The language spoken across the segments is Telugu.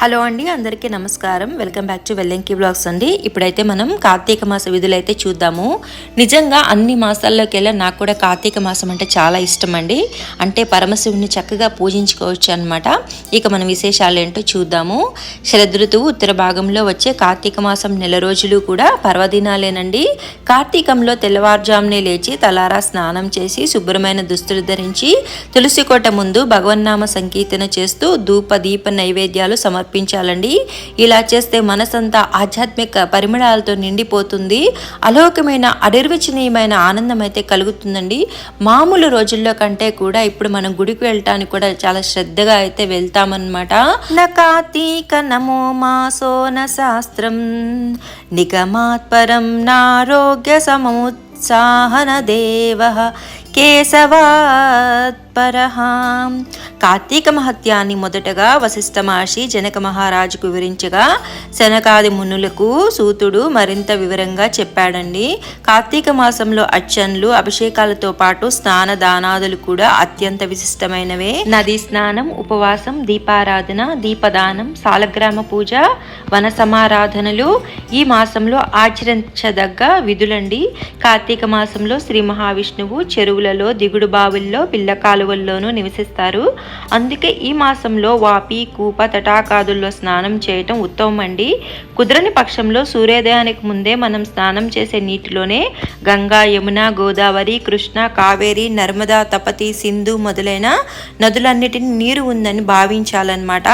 హలో అండి అందరికీ నమస్కారం. Welcome back to Vellanki blogs అండి. ఇప్పుడైతే మనం కార్తీక మాస విధులు అయితే చూద్దాము. నిజంగా అన్ని మాసాల్లోకి వెళ్ళా నాకు కూడా కార్తీక మాసం అంటే చాలా ఇష్టం అండి. అంటే పరమశివుని చక్కగా పూజించుకోవచ్చు అనమాట ఇక మన విశేషాలు ఏంటో చూద్దాము. శరదృతువు ఉత్తర భాగంలో వచ్చే కార్తీక మాసం నెల రోజులు కూడా పర్వదినాలేనండి. కార్తీకంలో తెల్లవారుజామునే లేచి తలారా స్నానం చేసి శుభ్రమైన దుస్తులు ధరించి తులసి కోట ముందు భగవన్నామ సంకీర్తన చేస్తూ ధూప దీప నైవేద్యాలు తప్పించాలండి. ఇలా చేస్తే మనసంతా ఆధ్యాత్మిక పరిమళాలతో నిండిపోతుంది. అలోకమైన అనిర్వచనీయమైన ఆనందం అయితే కలుగుతుందండి. మామూలు రోజుల్లో కంటే కూడా ఇప్పుడు మనం గుడికి వెళ్ళటానికి కూడా చాలా శ్రద్ధగా అయితే వెళ్తామన్నమాట. నకాతీక నమో మాసోన శాస్త్రం. నిగమాత్పరం నారోగ్య సముత్సాహన దేవ. కేశవాత్ కార్తీక మహత్యాన్ని మొదటగా వశిష్ఠ మహర్షి జనక మహారాజుకు వివరించగా శనకాది మునులకు సూతుడు మరింత వివరంగా చెప్పాడండి. కార్తీక మాసంలో అర్చనలు అభిషేకాలతో పాటు స్నాన దానాదులు కూడా అత్యంత విశిష్టమైనవే. నదీ స్నానం ఉపవాసం దీపారాధన దీపదానం సాలగ్రామ పూజ వన సమారాధనలు ఈ మాసంలో ఆచరించదగ్గ విధులండి. కార్తీక మాసంలో శ్రీ మహావిష్ణువు నదులలో దిగుడు బావుల్లో పిల్ల కాలువల్లోనూ నివసిస్తారు. అందుకే ఈ మాసంలో వాపి కూప తటాకాదుల్లో స్నానం చేయటం ఉత్తమం అండి. కుదరని పక్షంలో సూర్యోదయానికి ముందే మనం స్నానం చేసే నీటిలోనే గంగా యమున గోదావరి కృష్ణ కావేరి నర్మదా తపతి సింధు మొదలైన నదులన్నిటిని నీరు ఉందని భావించాలన్నమాట.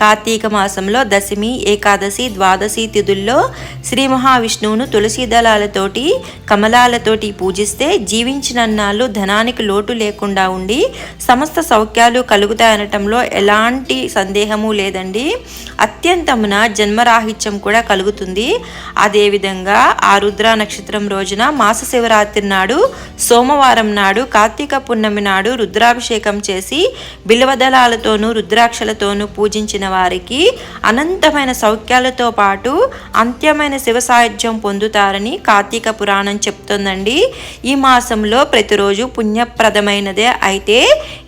కార్తీక మాసంలో దశమి ఏకాదశి ద్వాదశి తిథుల్లో శ్రీ మహావిష్ణువును తులసి దళాలతోటి కమలాలతోటి పూజిస్తే జీవించినన్నాళ్ళు ధనానికి లోటు లేకుండా ఉండి సమస్త సౌఖ్యాలు కలుగుతాయనటంలో ఎలాంటి సందేహము లేదండి. అత్యంతమున జన్మరాహిత్యం కూడా కలుగుతుంది. అదేవిధంగా ఆ రుద్ర నక్షత్రం రోజున మాస శివరాత్రి నాడు సోమవారం నాడు కార్తీక పున్నమి నాడు రుద్రాభిషేకం చేసి బిల్వదళాలతోనూ రుద్రాక్షలతోనూ పూజించిన వారికి అనంతమైన సౌఖ్యాలతో పాటు అంత్యమైన శివ సాయుధ్యం పొందుతారని కార్తీక పురాణం చెప్తుందండి. ఈ మాసంలో ప్రతిరోజు పుణ్యప్రదమైనదే. అయితే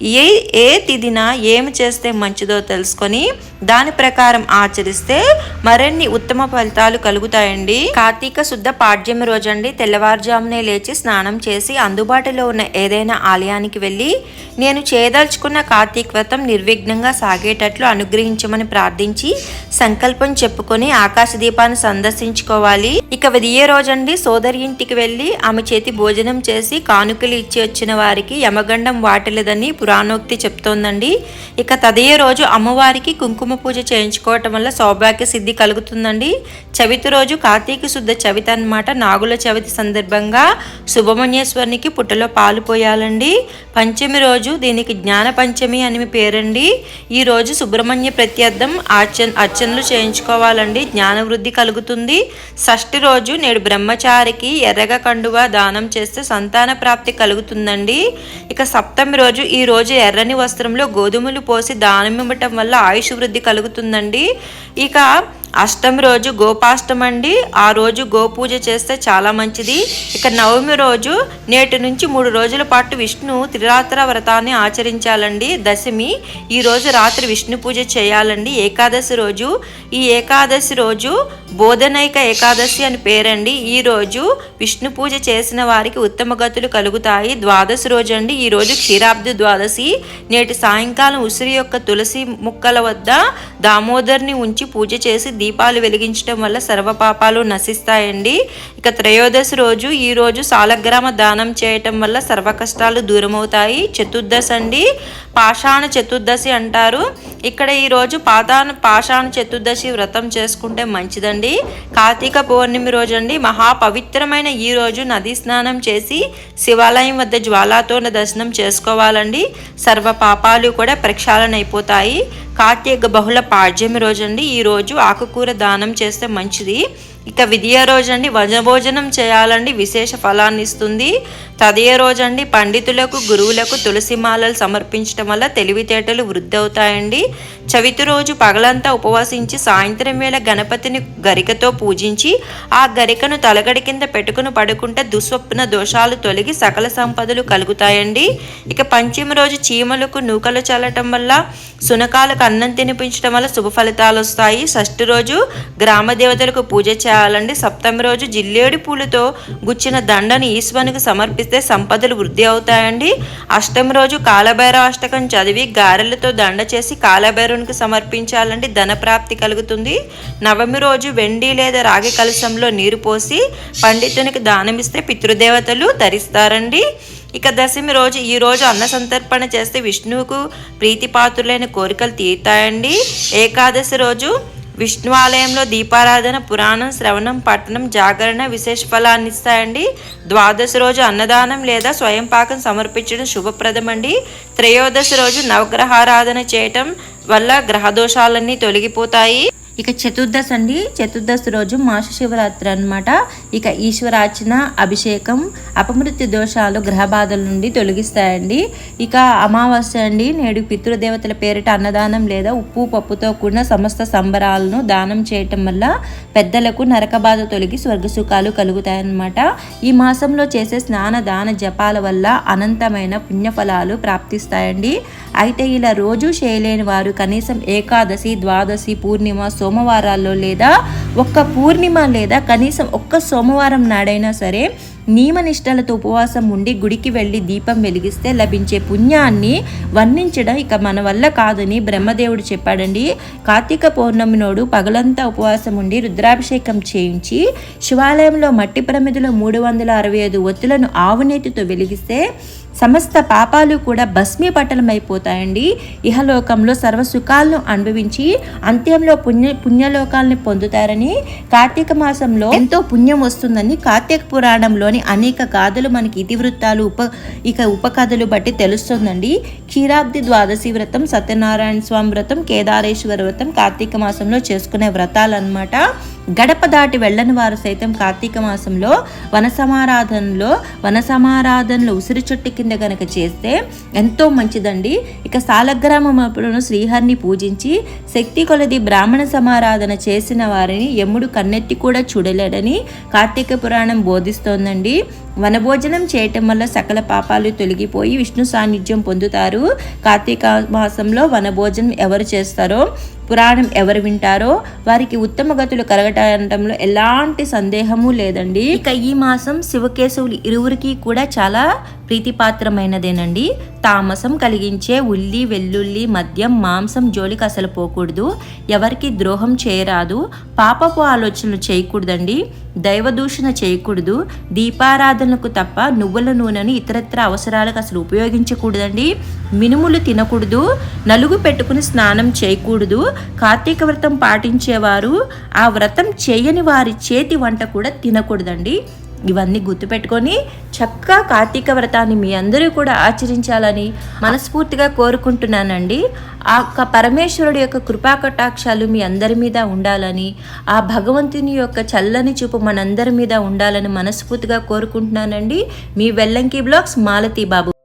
ఏ ఏ తిదిన ఏమి చేస్తే మంచిదో తెలుసుకొని దాని ప్రకారం ఆచరిస్తే మరిన్ని ఉత్తమ ఫలితాలు కలుగుతాయండి. కార్తీక శుద్ధ పాడ్యమి రోజండి తెల్లవారుజామునే లేచి స్నానం చేసి అందుబాటులో ఉన్న ఏదైనా ఆలయానికి వెళ్ళి నేను చేయదలుచుకున్న కార్తీక వ్రతం నిర్విఘ్నంగా సాగేటట్లు అనుగ్రహించమని ప్రార్థించి సంకల్పం చెప్పుకొని ఆకాశ దీపాన్ని సందర్శించుకోవాలి. ఇక విదియే రోజండి సోదరి ఇంటికి వెళ్ళి ఆమె చేతి భోజనం చేసి కానుకలు ఇచ్చి వచ్చిన వారికి యమగండం వాటలేదని పురాణోక్తి చెప్తోందండి. ఇక తదే రోజు అమ్మవారికి కుంకుమ పూజ చేయించుకోవటం వల్ల సౌభాగ్య సిద్ధి కలుగుతుందండి. చవితి రోజు కార్తీక శుద్ధ చవితి అన్నమాట. నాగుల చవితి సందర్భంగా సుబ్రహ్మణ్యేశ్వరునికి పుట్టలో పాలు పోయాలండి. పంచమి రోజు దీనికి జ్ఞాన పంచమి అని పేరండి. ఈ రోజు సుబ్రహ్మణ్య ప్రత్యర్థం ఆచ అర్చనలు చేయించుకోవాలండి. జ్ఞాన వృద్ధి కలుగుతుంది. షష్ఠి రోజు నేడు బ్రహ్మచారికి ఎర్రగ కండువా దానం చేస్తే సంతాన ప్రాప్తి కలుగుతుందండి. ఇక సప్తమి రోజు ఈ రోజు ఎర్రని వస్త్రంలో గోధుమలు పోసి దానం ఇవ్వటం వల్ల ఆయుష్ వృద్ధి కలుగుతుందండి. ఇక అష్టమి రోజు గోపాష్టమి అండి ఆ రోజు గోపూజ చేస్తే చాలా మంచిది. ఇక నవమి రోజు నేటి నుంచి మూడు రోజుల పాటు విష్ణు త్రిరాత్ర వ్రతాన్ని ఆచరించాలండి. దశమి ఈ రోజు రాత్రి విష్ణు పూజ చేయాలండి. ఏకాదశి రోజు ఈ ఏకాదశి రోజు బోధనైక ఏకాదశి అని పేరండి. ఈ రోజు విష్ణు పూజ చేసిన వారికి ఉత్తమ గతులు కలుగుతాయి. ద్వాదశి రోజు అండి. ఈ రోజు క్షీరాబ్ది ద్వాదశి. నేటి సాయంకాలం ఉసిరి యొక్క తులసి ముక్కల వద్ద దామోదర్ని ఉంచి పూజ చేసి దీపాలు వెలిగించడం వల్ల సర్వపాపాలు నశిస్తాయండి. ఇక త్రయోదశి రోజు ఈ రోజు సాలగ్రామ దానం చేయటం వల్ల సర్వ కష్టాలు దూరమవుతాయి. చతుర్దశి అండి. పాషాణ చతుర్దశి అంటారు. ఇక్కడ ఈరోజు రోజు పాతాన పాషాణ చతుర్దశి వ్రతం చేసుకుంటే మంచిదండి. కార్తీక పౌర్ణమి రోజు అండి. మహాపవిత్రమైన ఈ రోజు నదీ స్నానం చేసి శివాలయం వద్ద జ్వాలాతో దర్శనం చేసుకోవాలండి. సర్వ పాపాలు కూడా ప్రక్షాళన అయిపోతాయి. కార్తీక బహుళ పాడ్యమి రోజు అండి ఈ రోజు ఆకుకూర దానం చేస్తే మంచిది. ఇక విద్య రోజండి వనభోజనం చేయాలండి విశేష ఫలాన్ని ఇస్తుంది. తదియ రోజండి పండితులకు గురువులకు తులసి మాలలు సమర్పించడం వల్ల తెలివితేటలు వృద్ధి అవుతాయండి చవితి రోజు పగలంతా ఉపవాసించి సాయంత్రం వేళ గణపతిని గరికతో పూజించి ఆ గరికను తలగడి కింద పెట్టుకుని పడుకుంటే దుస్వప్న దోషాలు తొలగి సకల సంపదలు కలుగుతాయండి. ఇక పంచమి రోజు చీమలకు నూకలు చల్లటం వల్ల సునకాలకు అన్నం తినిపించడం వల్ల శుభ ఫలితాలు వస్తాయి షష్ఠి రోజు గ్రామ దేవతలకు పూజ చేయాలండి. సప్తమి రోజు జిల్లేడి పూలతో గుచ్చిన దండని ఈశ్వరునికి సమర్పిస్తే సంపదలు వృద్ధి అవుతాయండి. అష్టమి రోజు కాలభైరవ అష్టకం చదివి గారెలతో దండ చేసి కాలభైరవునికి సమర్పించాలండి. ధన ప్రాప్తి కలుగుతుంది. నవమి రోజు వెండి లేదా రాగి కలశంలో నీరు పోసి పండితునికి దానమిస్తే పితృదేవతలు ధరిస్తారండి. ఇక దశమి రోజు ఈ రోజు అన్న సంతర్పణ చేస్తే విష్ణువుకు ప్రీతిపాత్రులైన కోరికలు తీరుతాయండి. ఏకాదశి రోజు విష్ణు ఆలయంలో దీపారాధన పురాణం శ్రవణం పట్టణం జాగరణ విశేష ఫలాన్ని ఇస్తాయండి. ద్వాదశ రోజు అన్నదానం లేదా స్వయం పాకం సమర్పించడం శుభప్రదం అండి రోజు నవగ్రహారాధన చేయటం వల్ల గ్రహదోషాలన్నీ తొలగిపోతాయి. ఇక చతుర్దశి అండి. చతుర్దశి రోజు మాస శివరాత్రి అనమాట ఇక ఈశ్వరార్చన అభిషేకం అపమృత్యు దోషాలు గ్రహ బాధల నుండి తొలగిస్తాయండి. ఇక అమావాస్య అండి. నేడు పితృదేవతల పేరిట అన్నదానం లేదా ఉప్పు పప్పుతో కూడిన సమస్త సంబరాలను దానం చేయటం వల్ల పెద్దలకు నరక బాధ తొలగి స్వర్గసుఖాలు కలుగుతాయన్నమాట. ఈ మాసంలో చేసే స్నాన దాన జపాల వల్ల అనంతమైన పుణ్యఫలాలు ప్రాప్తిస్తాయండి. అయితే ఇలా రోజు చేయలేని వారు కనీసం ఏకాదశి ద్వాదశి పూర్ణిమ సోమవారాల్లో లేదా ఒక్క పూర్ణిమ లేదా కనీసం ఒక్క సోమవారం నాడైనా సరే నియమనిష్టలతో ఉపవాసం ఉండి గుడికి వెళ్ళి దీపం వెలిగిస్తే లభించే పుణ్యాన్ని వర్ణించడం ఇక మన వల్ల కాదని బ్రహ్మదేవుడు చెప్పాడండి. కార్తీక పౌర్ణమి నోడు పగలంతా ఉపవాసం ఉండి రుద్రాభిషేకం చేయించి శివాలయంలో మట్టి ప్రమిదిలో మూడు వందల అరవై ఐదు ఒత్తులను ఆవునేతితో వెలిగిస్తే సమస్త పాపాలు కూడా భస్మీపట్టలమైపోతాయండి ఇహలోకంలో సర్వసుఖాలను అనుభవించి అంత్యంలో పుణ్య పుణ్యలోకాలని పొందుతారని కార్తీక మాసంలో ఎంతో పుణ్యం వస్తుందని కార్తీక పురాణంలోని అనేక గాథలు మనకి ఇతివృత్తాలు ఉప ఇక ఉపకథలు బట్టి తెలుస్తుందండి. క్షీరాబ్ది ద్వాదశి వ్రతం సత్యనారాయణ స్వామి వ్రతం కేదారేశ్వర వ్రతం కార్తీక మాసంలో చేసుకునే వ్రతాలన్నమాట. గడప దాటి వెళ్ళని వారు సైతం కార్తీక మాసంలో వన సమారాధనలో వన సమారాధనలో ఉసిరి చెట్టు కింద గనక చేస్తే ఎంతో మంచిదండి. ఇక సాలగ్రామం అప్పుడు శ్రీహరిని పూజించి శక్తి కొలది బ్రాహ్మణ సమారాధన చేసిన వారిని యముడు కన్నెత్తి కూడా చూడలేడని కార్తీక పురాణం బోధిస్తోందండి. వనభోజనం చేయటం వల్ల సకల పాపాలు తొలగిపోయి విష్ణు సాన్నిధ్యం పొందుతారు. కార్తీక మాసంలో వనభోజనం ఎవరు చేస్తారో పురాణం ఎవరు వింటారో వారికి ఉత్తమ గతులు కలగటంలో ఎలాంటి సందేహము లేదండి. ఇక ఈ మాసం శివకేశవులు ఇరువురికి కూడా చాలా ప్రీతిపాత్రమైనదేనండి. తామసం కలిగించే ఉల్లి వెల్లుల్లి మద్యం మాంసం జోలికి అసలు పోకూడదు. ఎవరికి ద్రోహం చేయరాదు. పాపపు ఆలోచనలు చేయకూడదండి. దైవదూషణ చేయకూడదు. దీపారాధన దీపారాధనకు తప్ప నువ్వుల నూనెను ఇతరత్ర అవసరాలకు అసలు ఉపయోగించకూడదండి. మినుములు తినకూడదు. నలుగు పెట్టుకుని స్నానం చేయకూడదు. కార్తీక వ్రతం పాటించేవారు ఆ వ్రతం చేయని వారి చేతి వంట కూడా తినకూడదండి. ఇవన్నీ గుర్తుపెట్టుకొని చక్కగా కార్తీక వ్రతాన్ని మీ అందరూ కూడా ఆచరించాలని మనస్ఫూర్తిగా కోరుకుంటున్నానండి. ఆ యొక్క పరమేశ్వరుడు యొక్క కృపా కటాక్షాలు మీ అందరి మీద ఉండాలని ఆ భగవంతుని యొక్క చల్లని చూపు మనందరి మీద ఉండాలని మనస్ఫూర్తిగా కోరుకుంటున్నానండి. మీ వెల్లంకి బ్లాగ్స్ మాలతీ బాబు